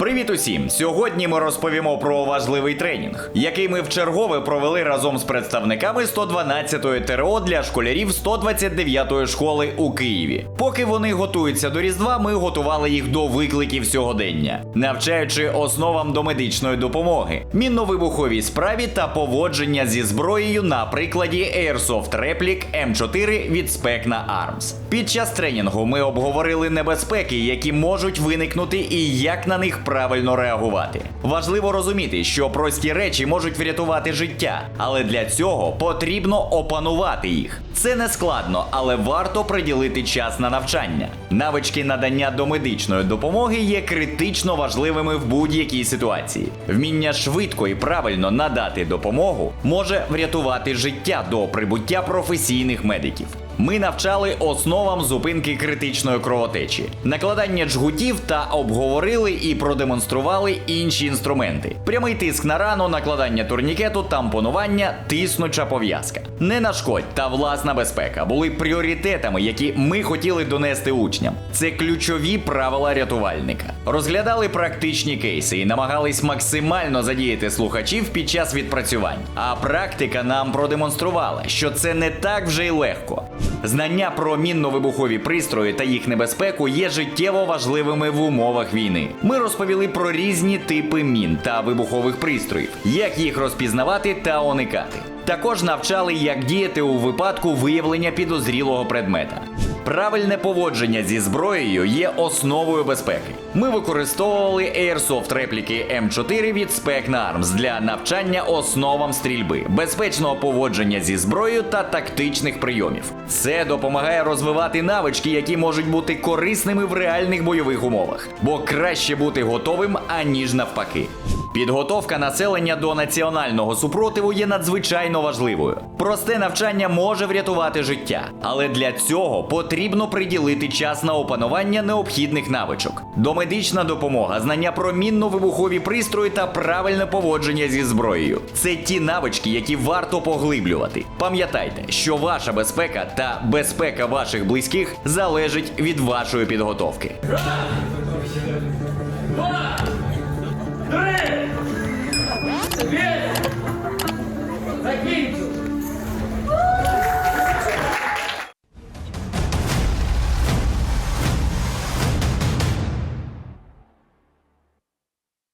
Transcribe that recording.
Привіт усім! Сьогодні ми розповімо про важливий тренінг, який ми вчергове провели разом з представниками 112-ї ТРО для школярів 129-ї школи у Києві. Поки вони готуються до Різдва, ми готували їх до викликів сьогодення, навчаючи основам до медичної допомоги, мінно-вибуховій справі та поводження зі зброєю на прикладі Airsoft Replic M4 від Specna Arms. Під час тренінгу ми обговорили небезпеки, які можуть виникнути, і як на них правильно реагувати. Важливо розуміти, що прості речі можуть врятувати життя, але для цього потрібно опанувати їх. Це не складно, але варто приділити час на навчання. Навички надання домедичної допомоги є критично важливими в будь-якій ситуації. Вміння швидко і правильно надати допомогу може врятувати життя до прибуття професійних медиків. Ми навчали основам зупинки критичної кровотечі, накладання джгутів та обговорили і продемонстрували інші інструменти: прямий тиск на рану, накладання турнікету, тампонування, тиснуча пов'язка. Не нашкодь та власна безпека були пріоритетами, які ми хотіли донести учням. Це ключові правила рятувальника. Розглядали практичні кейси і намагались максимально задіяти слухачів під час відпрацювань. А практика нам продемонструвала, що це не так вже й легко. Знання про мінно-вибухові пристрої та їх небезпеку є життєво важливими в умовах війни. Ми розповіли про різні типи мін та вибухових пристроїв, як їх розпізнавати та уникати. Також навчали, як діяти у випадку виявлення підозрілого предмета. Правильне поводження зі зброєю є основою безпеки. Ми використовували Airsoft репліки М4 від Specna Arms для навчання основам стрільби, безпечного поводження зі зброєю та тактичних прийомів. Це допомагає розвивати навички, які можуть бути корисними в реальних бойових умовах, бо краще бути готовим, аніж навпаки. Підготовка населення до національного супротиву є надзвичайно важливою. Просте навчання може врятувати життя, але для цього потрібно приділити час на опанування необхідних навичок. Домедична допомога, знання про мінно-вибухові пристрої та правильне поводження зі зброєю. Це ті навички, які варто поглиблювати. Пам'ятайте, що ваша безпека та безпека ваших близьких залежить від вашої підготовки. Три!